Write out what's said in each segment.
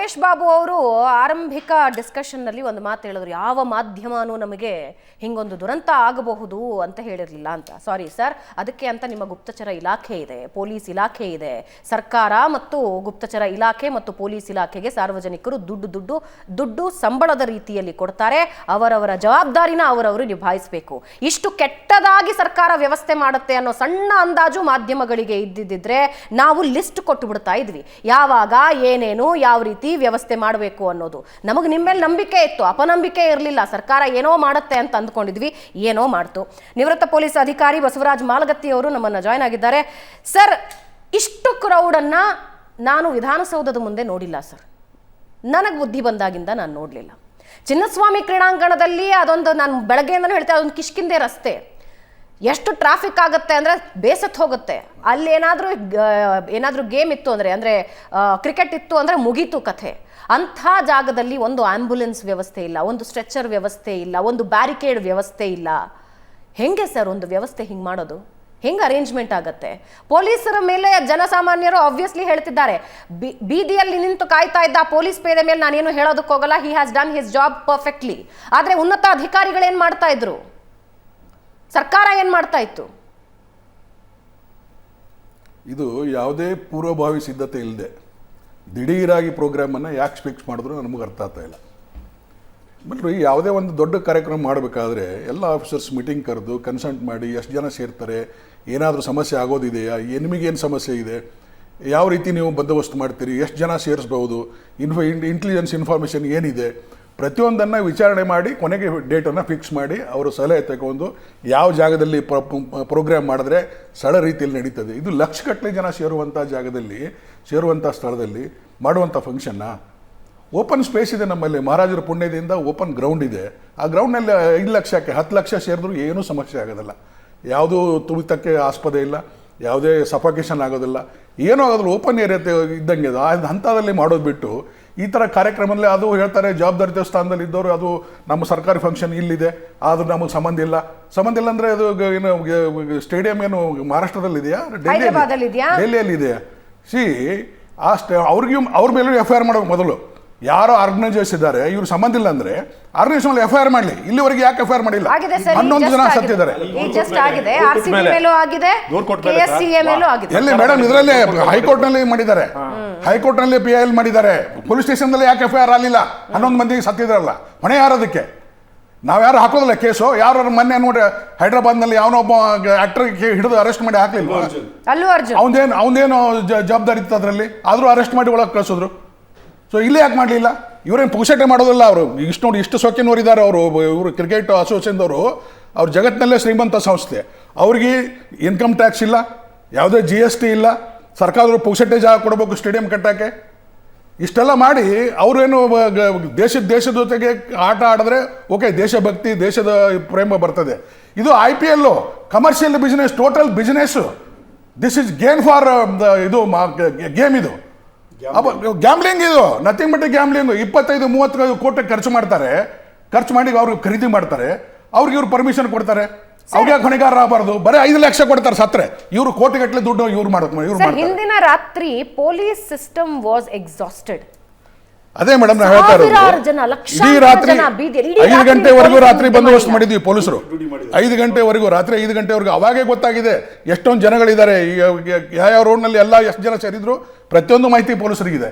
ಸುರೇಶ್ ಬಾಬು ಅವರು ಆರಂಭಿಕ ಡಿಸ್ಕಷನ್ನಲ್ಲಿ ಒಂದು ಮಾತು ಹೇಳಿದ್ರು, ಯಾವ ಮಾಧ್ಯಮನೂ ನಮಗೆ ಹಿಂಗೊಂದು ದುರಂತ ಆಗಬಹುದು ಅಂತ ಹೇಳಿರಲಿಲ್ಲ ಅಂತ. ಸಾರಿ ಸರ್ ಅದಕ್ಕೆ ಅಂತ ನಿಮ್ಮ ಗುಪ್ತಚರ ಇಲಾಖೆ ಇದೆ, ಪೊಲೀಸ್ ಇಲಾಖೆ ಇದೆ. ಸರ್ಕಾರ ಮತ್ತು ಗುಪ್ತಚರ ಇಲಾಖೆ ಮತ್ತು ಪೊಲೀಸ್ ಇಲಾಖೆಗೆ ಸಾರ್ವಜನಿಕರು ದುಡ್ಡು ದುಡ್ಡು ದುಡ್ಡು ಸಂಬಳದ ರೀತಿಯಲ್ಲಿ ಕೊಡ್ತಾರೆ. ಅವರವರ ಜವಾಬ್ದಾರಿನ ಅವರವರು ನಿಭಾಯಿಸಬೇಕು. ಇಷ್ಟು ಕೆಟ್ಟದಾಗಿ ಸರ್ಕಾರ ವ್ಯವಸ್ಥೆ ಮಾಡುತ್ತೆ ಅನ್ನೋ ಸಣ್ಣ ಅಂದಾಜು ಮಾಧ್ಯಮಗಳಿಗೆ ಇದ್ದಿದ್ದಿದ್ರೆ ನಾವು ಲಿಸ್ಟ್ ಕೊಟ್ಟು ಬಿಡ್ತಾ ಇದ್ವಿ. ಯಾವಾಗ, ಏನೇನು, ಯಾವ ರೀತಿ ವ್ಯವಸ್ಥೆ ಮಾಡಬೇಕು ಅನ್ನೋದು. ನಮಗೆ ನಿಮ್ಮ ಮೇಲೆ ನಂಬಿಕೆ ಇತ್ತು, ಅಪನಂಬಿಕೆ ಇರಲಿಲ್ಲ, ಸರ್ಕಾರ ಏನೋ ಮಾಡುತ್ತೆ ಅಂತ ಅಂದ್ಕೊಂಡಿದ್ವಿ, ಏನೋ ಮಾಡ್ತು. ನಿವೃತ್ತ ಪೊಲೀಸ್ ಅಧಿಕಾರಿ ಬಸವರಾಜ್ ಮಾಲಗತ್ತಿ ಅವರು ನಮ್ಮನ್ನ ಜಾಯ್ನ್ ಆಗಿದ್ದಾರೆ. ಸರ್, ಇಷ್ಟು ಕ್ರೌಡನ್ನು ನಾನು ವಿಧಾನಸೌಧದ ಮುಂದೆ ನೋಡಿಲ್ಲ ಸರ್. ನನಗೆ ಬುದ್ಧಿ ಬಂದಾಗಿಂದ ನಾನು ನೋಡಲಿಲ್ಲ. ಚಿನ್ನಸ್ವಾಮಿ ಕ್ರೀಡಾಂಗಣದಲ್ಲಿ ಅದೊಂದು ನಾನು ಬೆಳಗ್ಗೆಯಿಂದಲೂ ಹೇಳ್ತೇನೆ ಅದೊಂದು ಕಿಷ್ಕಿಂದೆ ರಸ್ತೆ. ಎಷ್ಟು ಟ್ರಾಫಿಕ್ ಆಗುತ್ತೆ ಅಂದರೆ ಬೇಸತ್ತು ಹೋಗುತ್ತೆ. ಅಲ್ಲಿ ಏನಾದರೂ ಏನಾದರೂ ಗೇಮ್ ಇತ್ತು ಅಂದರೆ ಅಂದರೆ ಕ್ರಿಕೆಟ್ ಇತ್ತು ಅಂದರೆ ಮುಗೀತು ಕಥೆ. ಅಂಥ ಜಾಗದಲ್ಲಿ ಒಂದು ಆಂಬ್ಯುಲೆನ್ಸ್ ವ್ಯವಸ್ಥೆ ಇಲ್ಲ, ಒಂದು ಸ್ಟ್ರೆಚರ್ ವ್ಯವಸ್ಥೆ ಇಲ್ಲ, ಒಂದು ಬ್ಯಾರಿಕೇಡ್ ವ್ಯವಸ್ಥೆ ಇಲ್ಲ. ಹೆಂಗೆ ಸರ್ ಒಂದು ವ್ಯವಸ್ಥೆ ಹಿಂಗೆ ಮಾಡೋದು? ಹೆಂಗೆ ಅರೇಂಜ್ಮೆಂಟ್ ಆಗುತ್ತೆ? ಪೊಲೀಸರ ಮೇಲೆ ಜನಸಾಮಾನ್ಯರು ಆಬ್ವಿಯಸ್ಲಿ ಹೇಳ್ತಿದ್ದಾರೆ. ಬಿ- ಬೀದಿಯಲ್ಲಿ ನಿಂತು ಕಾಯ್ತಾ ಇದ್ದ ಪೊಲೀಸ್ ಪೇದೆ ಮೇಲೆ ನಾನೇನು ಹೇಳೋದಕ್ಕೆ ಹೋಗಲ್ಲ he has done his job perfectly ಆದರೆ ಉನ್ನತ ಅಧಿಕಾರಿಗಳೇನು ಮಾಡ್ತಾ ಇದ್ರು? ಸರ್ಕಾರ ಏನು ಮಾಡ್ತಾ ಇತ್ತು? ಇದು ಯಾವುದೇ ಪೂರ್ವಭಾವಿ ಸಿದ್ಧತೆ ಇಲ್ಲದೆ ದಿಢೀರಾಗಿ ಪ್ರೋಗ್ರಾಮನ್ನು ಯಾಕೆ ಫಿಕ್ಸ್ ಮಾಡಿದ್ರು ನಮಗೆ ಅರ್ಥ ಆಗ್ತಾ ಇಲ್ಲ. ಬಲ್ರಿ ಯಾವುದೇ ಒಂದು ದೊಡ್ಡ ಕಾರ್ಯಕ್ರಮ ಮಾಡಬೇಕಾದ್ರೆ ಎಲ್ಲ ಆಫೀಸರ್ಸ್ ಮೀಟಿಂಗ್ ಕರೆದು ಕನ್ಸಲ್ಟ್ ಮಾಡಿ ಎಷ್ಟು ಜನ ಸೇರ್ತಾರೆ, ಏನಾದರೂ ಸಮಸ್ಯೆ ಆಗೋದಿದೆಯಾ ನಿಮಗೇನು ಸಮಸ್ಯೆ ಇದೆ, ಯಾವ ರೀತಿ ನೀವು ಬಂದೋಬಸ್ತ್ ಮಾಡ್ತೀರಿ, ಎಷ್ಟು ಜನ ಸೇರಿಸ್ಬೋದು ಇನ್ಫ ಇಂಟೆಲಿಜೆನ್ಸ್ ಇನ್ಫಾರ್ಮೇಷನ್ ಏನಿದೆ ಪ್ರತಿಯೊಂದನ್ನು ವಿಚಾರಣೆ ಮಾಡಿ, ಕೊನೆಗೆ ಡೇಟನ್ನು ಫಿಕ್ಸ್ ಮಾಡಿ, ಅವರು ಸಲಹೆ ತಗೊಂಡು ಯಾವ ಜಾಗದಲ್ಲಿ ಪ್ರೋಗ್ರಾಮ್ ಮಾಡಿದ್ರೆ ಸರಳ ರೀತಿಯಲ್ಲಿ ನಡೀತದೆ. ಇದು ಲಕ್ಷಗಟ್ಟಲೆ ಜನ ಸೇರುವಂಥ ಜಾಗದಲ್ಲಿ ಸೇರುವಂಥ ಸ್ಥಳದಲ್ಲಿ ಮಾಡುವಂಥ ಫಂಕ್ಷನ್ನ ಓಪನ್ ಸ್ಪೇಸ್ ಇದೆ ನಮ್ಮಲ್ಲಿ. ಮಹಾರಾಜರ ಪುಣ್ಯದಿಂದ ಓಪನ್ ಗ್ರೌಂಡ್ ಇದೆ. ಆ ಗ್ರೌಂಡ್ನಲ್ಲಿ ಐದು ಲಕ್ಷಕ್ಕೆ ಹತ್ತು ಲಕ್ಷ ಸೇರಿದ್ರು ಏನೂ ಸಮಸ್ಯೆ ಆಗೋದಿಲ್ಲ. ಯಾವುದೂ ತುಳಿತಕ್ಕೆ ಆಸ್ಪದ ಇಲ್ಲ, ಯಾವುದೇ ಸಫಾಕೇಶನ್ ಆಗೋದಿಲ್ಲ. ಏನೂ ಆಗೋದಿಲ್ಲ. ಓಪನ್ ಏರಿಯಾ ಇದ್ದಂಗೆ ಅದು. ಆ ಹಂತದಲ್ಲಿ ಮಾಡೋದು ಬಿಟ್ಟು ಈ ಥರ ಕಾರ್ಯಕ್ರಮದಲ್ಲಿ ಅದು ಹೇಳ್ತಾರೆ ಜವಾಬ್ದಾರಿತ ಸ್ಥಾನದಲ್ಲಿ ಇದ್ದವರು ಅದು ನಮ್ಮ ಸರ್ಕಾರಿ ಫಂಕ್ಷನ್ ಇಲ್ಲಿದೆ ಆದರೂ ನಮಗೆ ಸಂಬಂಧ ಇಲ್ಲ. ಸಂಬಂಧ ಇಲ್ಲ ಅಂದರೆ ಅದು ಏನು ಸ್ಟೇಡಿಯಂ ಏನು ಮಹಾರಾಷ್ಟ್ರದಲ್ಲಿದೆಯಾ? ಇದೆಯಾ ಡೆಲ್ಲಿಯಲ್ಲಿ ಇದೆಯಾ? ಡೆಲ್ಲಿಯಲ್ಲಿ ಇದೆ ಸಿ ಆ ಸ್ಟೇ ಅವ್ರಿಗೂ ಅವ್ರ ಮೇಲೂ ಎಫ್ ಐ ಆರ್ ಮಾಡಬೇಕು ಮೊದಲು. ಯಾರೋ ಆರ್ಗನೈಸರ್ಸ್ ಇದ್ದಾರೆ ಇವ್ರು ಸಂಬಂಧ ಇಲ್ಲ ಅಂದ್ರೆ ಆರ್ಗನೈಸೇಷನ್ ಎಫ್ ಐ ಆರ್ ಮಾಡಲಿ. ಇಲ್ಲಿವರೆಗೆ ಯಾಕೆ ಎಫ್ ಐ ಆರ್ ಮಾಡಿಲ್ಲ? ಆಗಿದೆ ಸರ್ ಹನ್ನೊಂದು ಜನ ಸತ್ತಿದ್ದಾರೆ. ಎಲ್ಲಿ ಮೇಡಮ್ ಇದರಲ್ಲಿ ಹೈಕೋರ್ಟ್ನಲ್ಲಿ ಮಾಡಿದ್ದಾರೆ. ಹೈಕೋರ್ಟ್ನಲ್ಲಿ ಪಿ ಐ ಎಲ್ ಮಾಡಿದ್ದಾರೆ. ಪೊಲೀಸ್ ಸ್ಟೇಷನ್ನಲ್ಲಿ ಯಾಕೆ ಎಫ್ ಐ ಆರ್ ಆಗಲಿಲ್ಲ? ಹನ್ನೊಂದು ಮಂದಿಗೆ ಸತ್ತಿದ್ರಲ್ಲ. ಹೊಣೆ ಯಾರೋದಕ್ಕೆ ನಾವು ಯಾರು ಹಾಕೋದಿಲ್ಲ ಕೇಸು. ಯಾರು ಮೊನ್ನೆ ನೋಡಿ ಹೈದರಾಬಾದ್ನಲ್ಲಿ ಯಾವನೊಬ್ಬ ಆಕ್ಟರ್ ಹಿಡಿದು ಅರೆಸ್ಟ್ ಮಾಡಿ ಹಾಕ್ಲಿಲ್ಲ ಅವನದೇನು ಅವನದೇನು ಜವಾಬ್ದಾರಿ ಇತ್ತು ಅದರಲ್ಲಿ? ಆದರೂ ಅರೆಸ್ಟ್ ಮಾಡಿ ಒಳಗೆ ಕಳಿಸಿದ್ರು. ಸೊ ಇಲ್ಲೇ ಯಾಕೆ ಮಾಡಲಿಲ್ಲ? ಇವರೇನು ಪುಕ್ಷಟೆ ಮಾಡೋದಿಲ್ಲ ಅವರು. ಇಷ್ಟು ನೋಡಿ ಇಷ್ಟು ಸೊಕ್ಕಿನವರಿದ್ದಾರೆ ಅವರು. ಇವರು ಕ್ರಿಕೆಟ್ ಅಸೋಸಿಯೇಷನ್ದವರು ಅವ್ರ ಜಗತ್ತಿನಲ್ಲೇ ಶ್ರೀಮಂತ ಸಂಸ್ಥೆ. ಅವ್ರಿಗೆ ಇನ್ಕಮ್ ಟ್ಯಾಕ್ಸ್ ಇಲ್ಲ, ಯಾವುದೇ ಜಿ ಎಸ್ ಟಿ ಇಲ್ಲ, ಸರ್ಕಾರದವರು ಪುಕ್ಷಟೆ ಜಾಗ ಕೊಡಬೇಕು ಸ್ಟೇಡಿಯಂ ಕಟ್ಟಕ್ಕೆ. ಇಷ್ಟೆಲ್ಲ ಮಾಡಿ ಅವರೇನು ದೇಶದ ದೇಶದ ಜೊತೆಗೆ ಆಟ ಆಡಿದ್ರೆ ಓಕೆ ದೇಶಭಕ್ತಿ, ದೇಶದ ಪ್ರೇಮ ಬರ್ತದೆ. ಇದು I P L commercial business total business this is game for ಇದು ಗೇಮ್ ಇದು. ಗ್ಯಾಮ್ಲಿಂಗ್ ಇದು ನಥಿಂಗ್ ಬಟ್ ಗ್ಯಾಮ್ಲಿಂಗ್ ಇಪ್ಪತ್ತೈದು ಮೂವತ್ತೈದು ಕೋಟಿ ಖರ್ಚು ಮಾಡ್ತಾರೆ ಖರ್ಚು ಮಾಡಿ ಅವ್ರು ಖರೀದಿ ಮಾಡ್ತಾರೆ ಅವ್ರಿಗೆ ಇವ್ರು ಪರ್ಮಿಷನ್ ಕೊಡ್ತಾರೆ ಅವ್ರಿಗೆ ಹೊಣೆಗಾರ ಆಗಬಾರ್ದು ಬರೀ ಐದು ಲಕ್ಷ ಕೊಡ್ತಾರೆ ಸತ್ರೆ ಇವರು ಕೋಟಿಗಟ್ಟಲೆ ದುಡ್ಡು ಇವ್ರು ಮಾಡೋದು ಇವ್ರು ಮಾಡ್ತಾರೆ ಹಿಂದಿನ ರಾತ್ರಿ ಪೊಲೀಸ್ ಸಿಸ್ಟಮ್ ವಾಸ್ ಎಕ್ಸಾಸ್ಟೆಡ್ ಅದೇ ಮೇಡಮ್ ನಾವು ಹೇಳ್ತಾ ಇರೋದು ಜನ, ಲಕ್ಷಾಂತರ ಇಡೀ ರಾತ್ರಿ ಐದು ಗಂಟೆವರೆಗೂ ರಾತ್ರಿ ಬಂದೋಬಸ್ತ್ ಮಾಡಿದ್ವಿ ಪೊಲೀಸರು ಐದು ಗಂಟೆವರೆಗೂ ರಾತ್ರಿ ಐದು ಗಂಟೆವರೆಗೂ ಅವಾಗೇ ಗೊತ್ತಾಗಿದೆ ಎಷ್ಟೊಂದು ಜನಗಳಿದ್ದಾರೆ ಯಾವ ಯಾವ ರೋಡ್ನಲ್ಲಿ ಎಲ್ಲ ಎಷ್ಟು ಜನ ಸೇರಿದ್ರು ಪ್ರತಿಯೊಂದು ಮಾಹಿತಿ ಪೊಲೀಸರಿಗಿದೆ.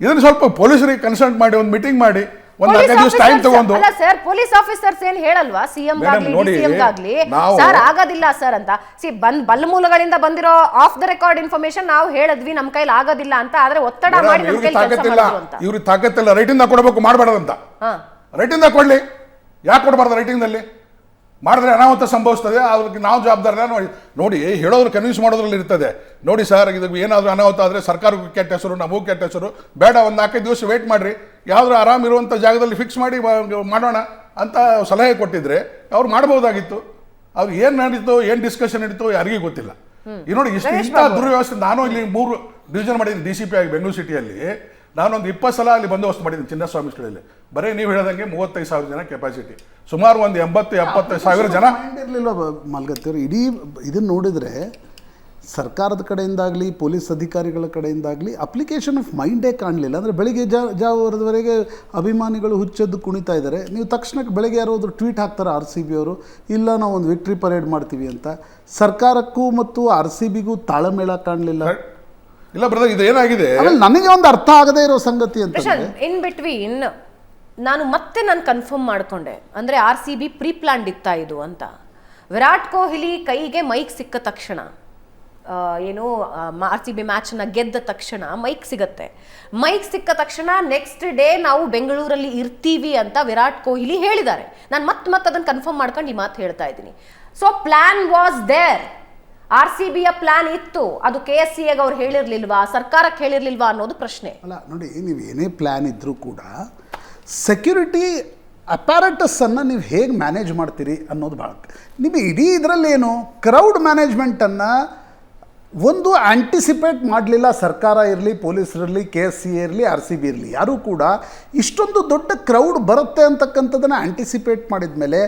ಇದನ್ನು ಸ್ವಲ್ಪ ಪೊಲೀಸರಿಗೆ ಕನ್ಸಲ್ಟ್ ಮಾಡಿ ಒಂದು ಮೀಟಿಂಗ್ ಮಾಡಿ ಒಂದು ಹದಿನೈದು ದಿವಸ ಟೈಮ್ ತಗೊಂಡು. ಅಲ್ಲ ಸರ್ ಪೊಲೀಸ್ ಆಫೀಸರ್ಸ್ ಏನು ಹೇಳಲ್ವಾ? ಸಿಎಂ ಗಾಗ್ಲಿ ಡಿಸಿಎಂ ಗಾಗ್ಲಿ ಸರ್ ಆಗೋದಿಲ್ಲ ಸರ್ ಅಂತ. ಸಿ ಬಂದ್ ಬಲ್ ಮೂಲಗಳಿಂದ ಬಂದಿರೋ ಆಫ್ ದ ರೆಕಾರ್ಡ್ ಇನ್ಫಾರ್ಮೇಶನ್ ನಾವು ಹೇಳಿದ್ವಿ ನಮ್ಮ ಕೈಲಿ ಆಗೋದಿಲ್ಲ ಅಂತ. ಆದ್ರೆ ಒತ್ತಡ ಮಾಡಿ ನಮ್ಮ ಕೈಲಿ ಕೆಲಸ ತಾಕತ್ತಿಲ್ಲ. ಮಾಡಿದ್ರು ಅಂತ. ಇವ್ರಿಗೆ ತಾಕತ್ತಿಲ್ಲ. ರೈಟಿಂದ ಕೊಡಬೇಕು ಮಾಡಬಾರ್ದಂತ ಹಾ. ರೈಟಿಂದ ಕೊಡ್ಲಿ. ಯಾಕೆ ಕೊಡಬಾರ್ದು ರೈಟಿಂಗ್ನಲ್ಲಿ ಮಾಡಿದ್ರೆ ಅನಾಹುತ ಸಂಭವಿಸ್ತದೆ ಅದಕ್ಕೆ ನಾವು ಜವಾಬ್ದಾರಿನ ನೋಡಿ ನೋಡಿ ಹೇಳೋದ್ರ ಕನ್ವಿನ್ಸ್ ಮಾಡೋದ್ರಲ್ಲಿ ಇರ್ತದೆ. ನೋಡಿ ಸರ್ ಇದು ಏನಾದರೂ ಅನಾಹುತ ಆದರೆ ಸರ್ಕಾರಕ್ಕೂ ಕೆಟ್ಟ ಹೆಸರು ನಮಗೂ ಕೆಟ್ಟ ಹೆಸರು ಬೇಡ ಒಂದು ನಾಲ್ಕೈದು ದಿವಸ ವೇಟ್ ಮಾಡಿರಿ. ಯಾವ್ದಾರು ಆರಾಮ್ ಇರುವಂಥ ಜಾಗದಲ್ಲಿ ಫಿಕ್ಸ್ ಮಾಡಿ ಮಾಡೋಣ ಅಂತ ಸಲಹೆ ಕೊಟ್ಟಿದ್ರೆ ಅವ್ರು ಮಾಡ್ಬೋದಾಗಿತ್ತು ಅವ್ರು ಏನು ನಡೀತು ಏನು ಡಿಸ್ಕಷನ್ ನಡೀತು ಯಾರಿಗೂ ಗೊತ್ತಿಲ್ಲ. ಈ ನೋಡಿ ಇಷ್ಟು ಇಷ್ಟ ದುರ್ವ್ಯವಸ್ಥೆ ನಾನು ಇಲ್ಲಿ ಮೂರು ಡಿವಿಷನ್ ಮಾಡಿದ್ದೀನಿ ಡಿ ಸಿ ಪಿ ಆಗಿ ಬೆಂಗಳೂರು ಸಿಟಿಯಲ್ಲಿ ನಾನೊಂದು ಇಪ್ಪತ್ತು ಸಲ ಅಲ್ಲಿ ಬಂದೋಬಸ್ತ್ ಮಾಡಿದ್ದೀನಿ ಚಿನ್ನಸ್ವಾಮಿ ಸ್ಟುಡಿಯೋಲ್ಲಿ ಬರೀ ನೀವು ಹೇಳಿದಂಗೆ ಮೂವತ್ತೈದು ಸಾವಿರ ಜನ ಕೆಪಾಸಿಟಿ ಸುಮಾರು ಒಂದು ಎಂಬತ್ತು ಎಪ್ಪತ್ತೈದು ಸಾವಿರ ಜನ ಇರಲಿಲ್ಲ ಮಲ್ಗತ್ತಿಯವರು? ಇಡೀ ಇದನ್ನು ನೋಡಿದರೆ ಸರ್ಕಾರದ ಕಡೆಯಿಂದಾಗಲಿ ಪೊಲೀಸ್ ಅಧಿಕಾರಿಗಳ ಕಡೆಯಿಂದಾಗಲಿ ಅಪ್ಲಿಕೇಶನ್ ಆಫ್ ಮೈಂಡೇ ಕಾಣಲಿಲ್ಲ. ಅಂದರೆ ಬೆಳಿಗ್ಗೆ ಜಾ ಜಾವರದವರೆಗೆ ಅಭಿಮಾನಿಗಳು ಹುಚ್ಚದ್ದು ಕುಣಿತಾ ಇದ್ದಾರೆ. ನೀವು ತಕ್ಷಣಕ್ಕೆ ಬೆಳಗ್ಗೆ ಯಾರಾದರೂ ಟ್ವೀಟ್ ಹಾಕ್ತಾರೆ ಆರ್ ಸಿ ಬಿ ಅವರು? ಇಲ್ಲ ನಾವು ಒಂದು ವಿಕ್ಟ್ರಿ ಪರೇಡ್ ಮಾಡ್ತೀವಿ ಅಂತ. ಸರ್ಕಾರಕ್ಕೂ ಮತ್ತು ಆರ್ ಸಿ ಬಿಗೂ ತಾಳಮೇಳ ಕಾಣಲಿಲ್ಲ. ಇಲ್ಲ ಬ್ರದರ್ ಇದು ಏನಾಗಿದೆ? ಆಮೇಲೆ ನನಗೆ ಒಂದು ಅರ್ಥ ಆಗದೇ ಇರೋ ಸಂಗತಿ ಅಂತ ಇನ್ ಬಿಟ್ವೀನ್ ನಾನು ಮತ್ತೆ ನಾನು ಕನ್ಫರ್ಮ್ ಮಾಡ್ಕೊಂಡೆ. ಅಂದ್ರೆ R C B pre planned ಇತ್ತಾ ಇದು ಅಂತ. ವಿರಾಟ್ ಕೊಹ್ಲಿ ಕೈಗೆ ಮೈಕ್ ಸಿಕ್ಕ ತಕ್ಷಣ ಏನು ಆರ್ ಸಿ ಬಿ ಮ್ಯಾಚ್ನ ಗೆದ್ದ ತಕ್ಷಣ ಮೈಕ್ ಸಿಗತ್ತೆ. ಮೈಕ್ ಸಿಕ್ಕ ತಕ್ಷಣ ನೆಕ್ಸ್ಟ್ ಡೇ ನಾವು ಬೆಂಗಳೂರಲ್ಲಿ ಇರ್ತೀವಿ ಅಂತ ವಿರಾಟ್ ಕೊಹ್ಲಿ ಹೇಳಿದ್ದಾರೆ. ನಾನು ಮತ್ತೆ ಮತ್ತೆ ಅದನ್ನು ಕನ್ಫರ್ಮ್ ಮಾಡ್ಕೊಂಡು ಈ ಮಾತು ಹೇಳ್ತಾ ಇದ್ದೀನಿ. So plan was there R C ಬಿಯ plan ಇತ್ತು. ಅದು ಕೆ ಎಸ್ ಸಿ ಅವ್ರು ಹೇಳಿರ್ಲಿಲ್ವಾ? ಸರ್ಕಾರಕ್ಕೆ ಹೇಳಿರ್ಲಿಲ್ವಾ ಅನ್ನೋದು ಪ್ರಶ್ನೆ. ಅಲ್ಲ, ನೋಡಿ, ನೀವು ಏನೇ ಪ್ಲ್ಯಾನ್ ಇದ್ದರೂ ಕೂಡ ಸೆಕ್ಯೂರಿಟಿ ಅಪ್ಯಾರಟಸನ್ನು ನೀವು ಹೇಗೆ ಮ್ಯಾನೇಜ್ ಮಾಡ್ತೀರಿ ಅನ್ನೋದು ಭಾಳ ನಿಮಗೆ ಇಡೀ ಇದರಲ್ಲೇನು ಕ್ರೌಡ್ ಮ್ಯಾನೇಜ್ಮೆಂಟನ್ನು ಒಂದು ಆಂಟಿಸಿಪೇಟ್ ಮಾಡಲಿಲ್ಲ ಸರ್ಕಾರ ಇರಲಿ ಪೊಲೀಸರಿರಲಿ ಕೆ ಎಸ್ ಸಿ ಇರಲಿ ಆರ್ ಸಿ ಬಿ ಇರಲಿ ಯಾರೂ ಕೂಡ ಇಷ್ಟೊಂದು ದೊಡ್ಡ ಕ್ರೌಡ್ ಬರುತ್ತೆ ಅಂತಕ್ಕಂಥದ್ದನ್ನು ಆಂಟಿಸಿಪೇಟ್ ಮಾಡಿದ ಮೇಲೆ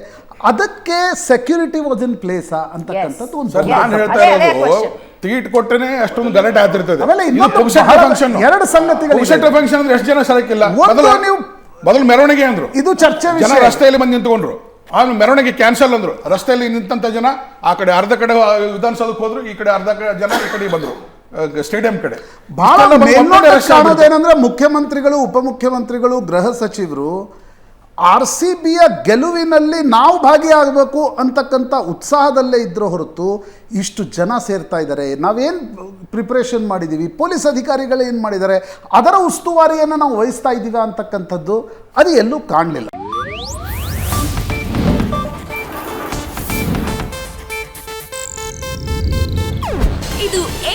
ಅದಕ್ಕೆ ಸೆಕ್ಯೂರಿಟಿ ವಾಸ್ ಇನ್ ಪ್ಲೇಸಾ ಅಂತಕ್ಕಂಥದ್ದು ಒಂದು ನಾನು ಹೇಳ್ತಾ ಇರೋದು ಟಿಕೆಟ್ ಕೊಟ್ಟರೆ ಅಷ್ಟೊಂದು ಗಲಾಟೆ ಆಗ್ತಿರ್ತದೆ. ಆಮೇಲೆ ಇನ್ನೊಂದು ಫಂಕ್ಷನ್ ಎರಡು ಸಂಗತಿಗಳು ಫಂಕ್ಷನ್ ಅಂದ್ರೆ ಎಷ್ಟು ಜನ ಸರಕಿಲ್ಲ? ಮೊದಲು ನೀವು- ಮೊದಲು ಮೆರವಣಿಗೆ ಅಂದ್ರು. ಇದು ಚರ್ಚೆ ಜನ ವಿಷಯ. ರಸ್ತೆಯಲ್ಲಿ ಬಂದು ನಿಂತ್ಕೊಂಡ್ರು. ಆಮೇಲೆ ಮೆರವಣಿಗೆ ಕ್ಯಾನ್ಸಲ್ ಅಂದರು. ರಸ್ತೆಯಲ್ಲಿ ನಿಂತಂಥ ಜನ ಆ ಕಡೆ ಅರ್ಧ ಕಡೆ ವಿಧಾನಸೌಧಕ್ಕೆ ಹೋದ್ರು ಈ ಕಡೆ ಅರ್ಧ ಕಡೆ ಜನ ಈ ಕಡೆ ಬಂದರು. ಸ್ಟೇಡಿಯಂ ಕಡೆ. ಬಹಳ ಆಗ್ಬಿಡ್ತು. ಮುಖ್ಯಮಂತ್ರಿಗಳು ಉಪಮುಖ್ಯಮಂತ್ರಿಗಳು ಗೃಹ ಸಚಿವರು ಆರ್ ಸಿ ಬಿಯ ಗೆಲುವಿನಲ್ಲಿ ನಾವು ಭಾಗಿಯಾಗಬೇಕು ಅಂತಕ್ಕಂಥ ಉತ್ಸಾಹದಲ್ಲೇ ಇದ್ರ ಹೊರತು ಇಷ್ಟು ಜನ ಸೇರ್ತಾ ಇದ್ದಾರೆ. ನಾವೇನು ಪ್ರಿಪ್ರೇಷನ್ ಮಾಡಿದ್ದೀವಿ ಪೊಲೀಸ್ ಅಧಿಕಾರಿಗಳು ಏನು ಮಾಡಿದ್ದಾರೆ? ಅದರ ಉಸ್ತುವಾರಿಯನ್ನು ನಾವು ವಹಿಸ್ತಾ ಇದ್ದೀವಿ ಅಂತಕ್ಕಂಥದ್ದು ಅದು ಎಲ್ಲೂ ಕಾಣಲಿಲ್ಲ.